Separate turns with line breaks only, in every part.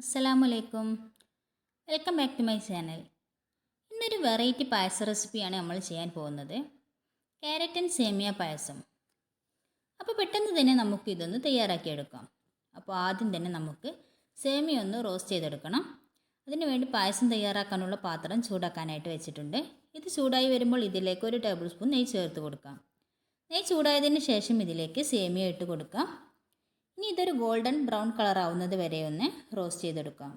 അസ്സലാമലൈക്കും. Welcome back to my channel. ഇന്നൊരു variety പായസ റെസിപ്പിയാണ് നമ്മൾ ചെയ്യാൻ പോകുന്നത്. Carrot and semiya payasam. അപ്പോൾ പെട്ടെന്ന് തന്നെ നമുക്ക് ഇതൊന്ന് തയ്യാറാക്കിയെടുക്കാം. അപ്പോൾ ആദ്യം തന്നെ നമുക്ക് സേമിയ ഒന്ന് റോസ്റ്റ് ചെയ്തെടുക്കണം. അതിന് വേണ്ടി പായസം തയ്യാറാക്കാനുള്ള പാത്രം ചൂടാക്കാനായിട്ട് വെച്ചിട്ടുണ്ട്. ഇത് ചൂടായി വരുമ്പോൾ ഇതിലേക്ക് ഒരു ടേബിൾ സ്പൂൺ നെയ്യ് ചേർത്ത് കൊടുക്കാം. നെയ്യ് ചൂടായതിന് ശേഷം ഇതിലേക്ക് സേമിയ ഇട്ട് കൊടുക്കാം. ഇനി ഇതൊരു ഗോൾഡൻ ബ്രൗൺ കളർ ആവുന്നത് വരെ ഒന്ന് റോസ്റ്റ് ചെയ്തെടുക്കാം.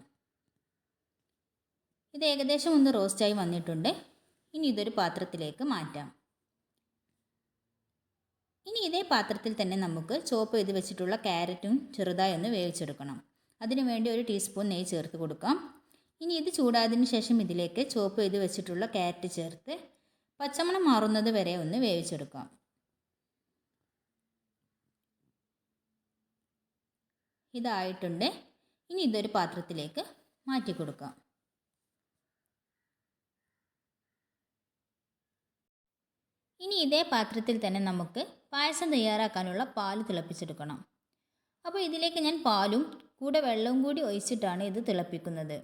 ഇത് ഏകദേശം ഒന്ന് റോസ്റ്റായി വന്നിട്ടുണ്ട്. ഇനി ഇതൊരു പാത്രത്തിലേക്ക് മാറ്റാം. ഇനി ഇതേ പാത്രത്തിൽ തന്നെ നമുക്ക് ചോപ്പ് ചെയ്ത് വെച്ചിട്ടുള്ള ക്യാരറ്റും ചെറുതായി ഒന്ന് വേവിച്ചെടുക്കണം. അതിനു വേണ്ടി ഒരു ടീസ്പൂൺ നെയ്യ് ചേർത്ത് കൊടുക്കാം. ഇനി ഇത് ചൂടായതിനു ശേഷം ഇതിലേക്ക് ചോപ്പ് ചെയ്ത് വെച്ചിട്ടുള്ള ക്യാരറ്റ് ചേർത്ത് പച്ചമണം മാറുന്നത് വരെ ഒന്ന് വേവിച്ചെടുക്കാം. ഇതായിട്ടുണ്ട്. ഇനി ഇതൊരു പാത്രത്തിലേക്ക് മാറ്റി കൊടുക്കാം. ഇനി ഇതേ പാത്രത്തിൽ തന്നെ നമുക്ക് പായസം തയ്യാറാക്കാനുള്ള പാൽ തിളപ്പിച്ചെടുക്കണം. അപ്പോൾ ഇതിലേക്ക് ഞാൻ പാലും കൂടെ വെള്ളവും കൂടി ഒഴിച്ചിട്ടാണ് ഇത് തിളപ്പിക്കുന്നത്.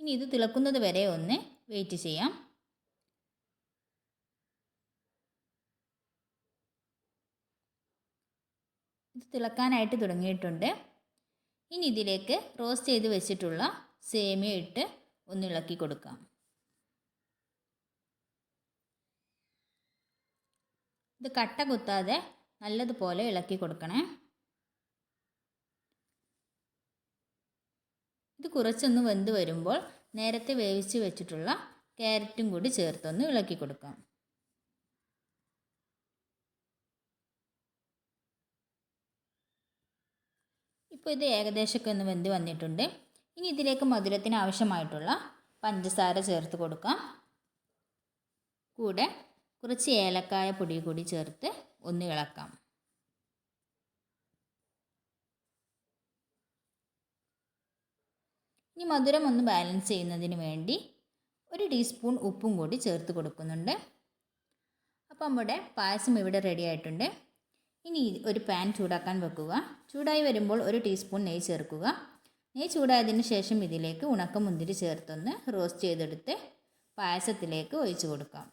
ഇനി ഇത് തിളക്കുന്നത് വരെ ഒന്ന് വെയിറ്റ് ചെയ്യാം. ഇത് തിളക്കാനായിട്ട് തുടങ്ങിയിട്ടുണ്ട്. ഇനി ഇതിലേക്ക് റോസ്റ്റ് ചെയ്ത് വെച്ചിട്ടുള്ള സേമിയ ഇട്ട് ഒന്ന് ഇളക്കി കൊടുക്കാം. ഇത് കട്ട കുത്താതെ നല്ലതുപോലെ ഇളക്കി കൊടുക്കണേ. ഇത് കുറച്ചൊന്ന് വെന്ത് വരുമ്പോൾ നേരത്തെ വേവിച്ച് വെച്ചിട്ടുള്ള ക്യാരറ്റും കൂടി ചേർത്തൊന്ന് ഇളക്കി കൊടുക്കാം. ഇപ്പോൾ ഇത് ഏകദേശമൊക്കെ ഒന്ന് വെന്ത് വന്നിട്ടുണ്ട്. ഇനി ഇതിലേക്ക് മധുരത്തിന് ആവശ്യമായിട്ടുള്ള പഞ്ചസാര ചേർത്ത് കൊടുക്കാം. കൂടെ കുറച്ച് ഏലക്കായ പൊടി കൂടി ചേർത്ത് ഒന്ന് ഇളക്കാം. ഇനി മധുരം ഒന്ന് ബാലൻസ് ചെയ്യുന്നതിന് വേണ്ടി ഒരു ടീസ്പൂൺ ഉപ്പും കൂടി ചേർത്ത് കൊടുക്കുന്നുണ്ട്. അപ്പം നമ്മുടെ പായസം ഇവിടെ റെഡി ആയിട്ടുണ്ട്. ഇനി ഒരു പാൻ ചൂടാക്കാൻ വെക്കുക. ചൂടായി വരുമ്പോൾ ഒരു ടീസ്പൂൺ നെയ്യ് ചേർക്കുക. നെയ്യ് ചൂടായതിന് ശേഷം ഇതിലേക്ക് ഉണക്കമുന്തിരി ചേർത്തൊന്ന് റോസ്റ്റ് ചെയ്തെടുത്ത് പായസത്തിലേക്ക് ഒഴിച്ചു കൊടുക്കാം.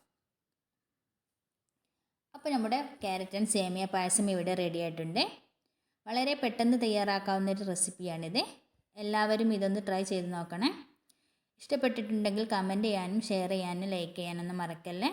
അപ്പോൾ നമ്മുടെ ക്യാരറ്റ് ആൻഡ് സേമിയ പായസം ഇവിടെ റെഡി ആയിട്ടുണ്ട്. വളരെ പെട്ടെന്ന് തയ്യാറാക്കാവുന്ന ഒരു റെസിപ്പിയാണിത് എല്ലാവരും ഇതൊന്ന് ട്രൈ ചെയ്ത് നോക്കണേ. ഇഷ്ടപ്പെട്ടിട്ടുണ്ടെങ്കിൽ കമന്റ് ചെയ്യാനും ഷെയർ ചെയ്യാനും ലൈക്ക് ചെയ്യാനൊന്നും മറക്കല്ലേ.